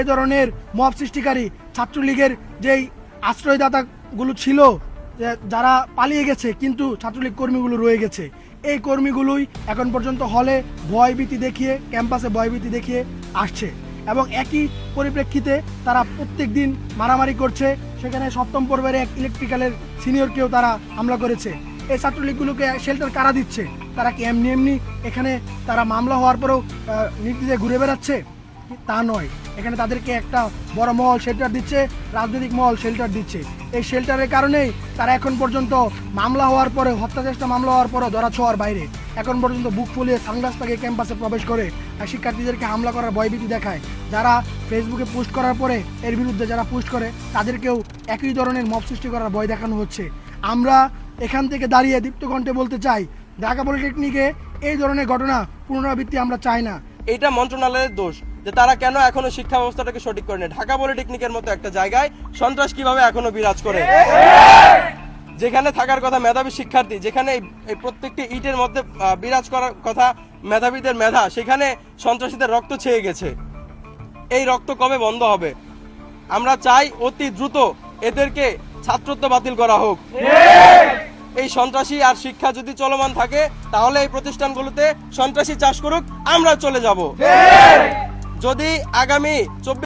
এ ধরনের মব সৃষ্টিকারী ছাত্রলীগের যেই আশ্রয়দাতাগুলো ছিল যারা পালিয়ে গেছে কিন্তু ছাত্রলীগ কর্মীগুলো রয়ে গেছে। এই কর্মীগুলোই এখন পর্যন্ত হলে ভয়ভীতি দেখিয়ে ক্যাম্পাসে ভয়ভীতি দেখিয়ে আসছে। এবং একই পরিপ্রেক্ষিতে তারা প্রত্যেক দিন মারামারি করছে। সেখানে সপ্তম পর্বের এক ইলেকট্রিক্যালের সিনিয়রকেও তারা হামলা করেছে। এই ছাত্রলীগগুলোকে শেল্টার কারা দিচ্ছে? তারা কি এমনি এমনি এখানে তারা মামলা হওয়ার পরেও আহ, ঘুরে বেড়াচ্ছে? তা নয়। এখানে তাদেরকে একটা বড় মহল শেল্টার দিচ্ছে, রাজনৈতিক মহল শেল্টার দিচ্ছে। এই শেল্টারের কারণেই তারা এখন পর্যন্ত মামলা হওয়ার পরে হত্যা চেষ্টা মামলা হওয়ার পরে ধরা ছোঁয়ার বাইরে। এখন পর্যন্ত বুক ফুলিয়ে সানগ্লাস তাকে ক্যাম্পাসে প্রবেশ করে আর শিক্ষার্থীদেরকে হামলা করার ভয়ভীতি দেখায়। যারা ফেসবুকে পোস্ট করার পরে এর বিরুদ্ধে যারা পোস্ট করে, তাদেরকেও একই ধরনের মব সৃষ্টি করার ভয় দেখানো হচ্ছে। আমরা এখান থেকে দাঁড়িয়ে দীপ্ত কণ্ঠে বলতে চাই, ঢাকা পলিটেকনিকে এই ধরনের ঘটনা পুনরাবৃত্তি আমরা চাই না। এটা মন্ত্রণালয়ের দোষ। যে তারা কেন এখনও শিক্ষা ব্যবস্থাটাকে সঠিক করে নেয়? ঢাকা পলিটেকনিকের মতো একটা জায়গায় সন্ত্রাস কীভাবে এখনও বিরাজ করে? যেখানে থাকার কথা মেধাবী শিক্ষার্থী, যেখানে এই- প্রত্যেকটি ইটের মধ্যে বিরাজ করার কথা মেধাবীদের মেধা, সেখানে সন্ত্রাসীদের রক্ত ছেয়ে গেছে। এই রক্ত কবে বন্ধ হবে? আমরা চাই অতি দ্রুত এদেরকে ছাত্রত্ব বাতিল করা হোক। এই সন্ত্রাসী আর শিক্ষা যদি চলমান থাকে, তাহলে এই প্রতিষ্ঠানগুলোতে সন্ত্রাসী চাষ করুক, আমরা চলে যাব। যদি আগামী চব্বিশ